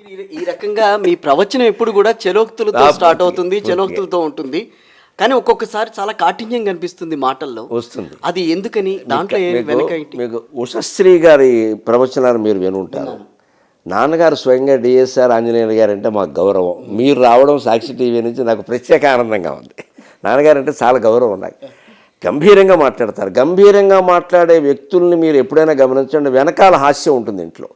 ఈ- రకంగా మీ ప్రవచనం ఎప్పుడు కూడా చలోక్తులతో స్టార్ట్ అవుతుంది. చలోక్తులతో ఉంటుంది. కానీ ఒక్కొక్కసారి చాలా కాఠిన్యం కనిపిస్తుంది మాటల్లో. వస్తుంది. అది ఎందుకని? దాంట్లో మీకు ఉషశ్రీ గారి ప్రవచనాలు మీరు వినుంటారు. నాన్నగారు స్వయంగా డిఎస్ఆర్ ఆంజనేయులు గారు అంటే మాకు గౌరవం. మీరు రావడం సాక్షి టీవీ నుంచి నాకు ప్రత్యేక ఆనందంగా ఉంది. నాన్నగారు అంటే చాలా గౌరవం నాకు. గంభీరంగా మాట్లాడతారు. గంభీరంగా మాట్లాడే వ్యక్తుల్ని మీరు ఎప్పుడైనా గమనించండి. వెనకాల హాస్యం ఉంటుంది ఇంట్లో.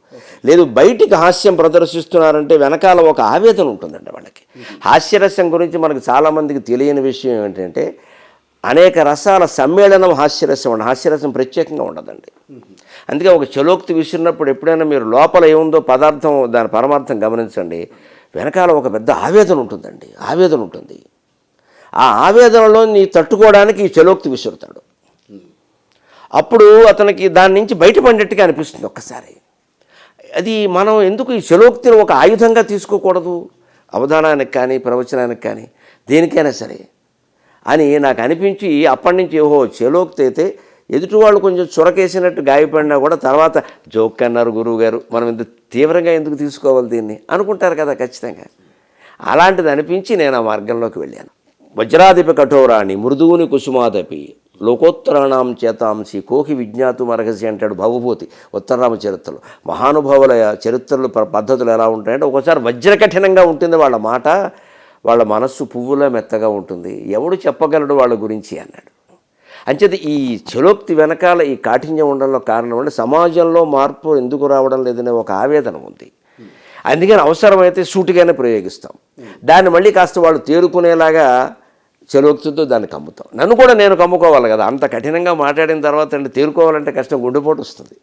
లేదు బయటికి హాస్యం ప్రదర్శిస్తున్నారంటే వెనకాల ఒక ఆవేదన ఉంటుందండి వాళ్ళకి. హాస్యరసం గురించి మనకు చాలామందికి తెలియని విషయం ఏంటంటే అనేక రసాల సమ్మేళనం హాస్యరసం అండి. హాస్యరసం ప్రత్యేకంగా ఉండదండి. అందుకే ఒక చలోక్తి విసిరినప్పుడు ఎప్పుడైనా మీరు లోపల ఏముందో పదార్థం దాని పరమార్థం గమనించండి. వెనకాల ఒక పెద్ద ఆవేదన ఉంటుందండి. ఆవేదన ఉంటుంది. ఆ ఆవేదనలో నీ తట్టుకోవడానికి ఈ చలోక్తి విసురుతాడు. అప్పుడు అతనికి దాని నుంచి బయటపడినట్టుగా అనిపిస్తుంది ఒక్కసారి. అది మనం ఎందుకు ఈ చలోక్తిని ఒక ఆయుధంగా తీసుకోకూడదు? అవధానానికి కానీ ప్రవచనానికి కానీ దేనికైనా సరే. అని నాకు అనిపించి అప్పటి నుంచి ఓహో చలోక్తి అయితే ఎదుటి వాళ్ళు కొంచెం చురకేసినట్టు గాయపడినా కూడా తర్వాత జోక్ అన్నారు గురువు గారు మనం ఇంత తీవ్రంగా ఎందుకు తీసుకోవాలి దీన్ని? అనుకుంటారు కదా ఖచ్చితంగా. అలాంటిది అనిపించి నేను ఆ మార్గంలోకి వెళ్ళాను. వజ్రాధిప కఠోరాణి మృదువుని కుసుమాదపి లోకోత్తరాణం చేతాంసి కోహి విజ్ఞాతు మరగసి అంటాడు భవభూతి ఉత్తరరామ చరిత్రలు. మహానుభావుల చరిత్రలు ప- పద్ధతులు ఎలా ఉంటాయంటే ఒకసారి వజ్రకఠినంగా ఉంటుంది వాళ్ళ మాట వాళ్ళ మనస్సు పువ్వులా మెత్తగా ఉంటుంది. ఎవడు చెప్పగలడు వాళ్ళ గురించి అన్నాడు. అంచేది ఈ చలోక్తి వెనకాల ఈ కాఠిన్యం ఉండడంలో కారణం అంటే సమాజంలో మార్పు ఎందుకు రావడం లేదనే ఒక ఆవేదన ఉంది. అందుకని అవసరమైతే సూటిగానే ప్రయోగిస్తాం. దాన్ని మళ్ళీ కాస్త వాళ్ళు తేరుకునేలాగా చలోక్తితో దాన్ని కమ్ముతాం. నన్ను కూడా నేను కమ్ముకోవాలి కదా అంత కఠినంగా మాట్లాడిన తర్వాత అంటే తేరుకోవాలంటే కష్టం గుండెపోటు వస్తుంది.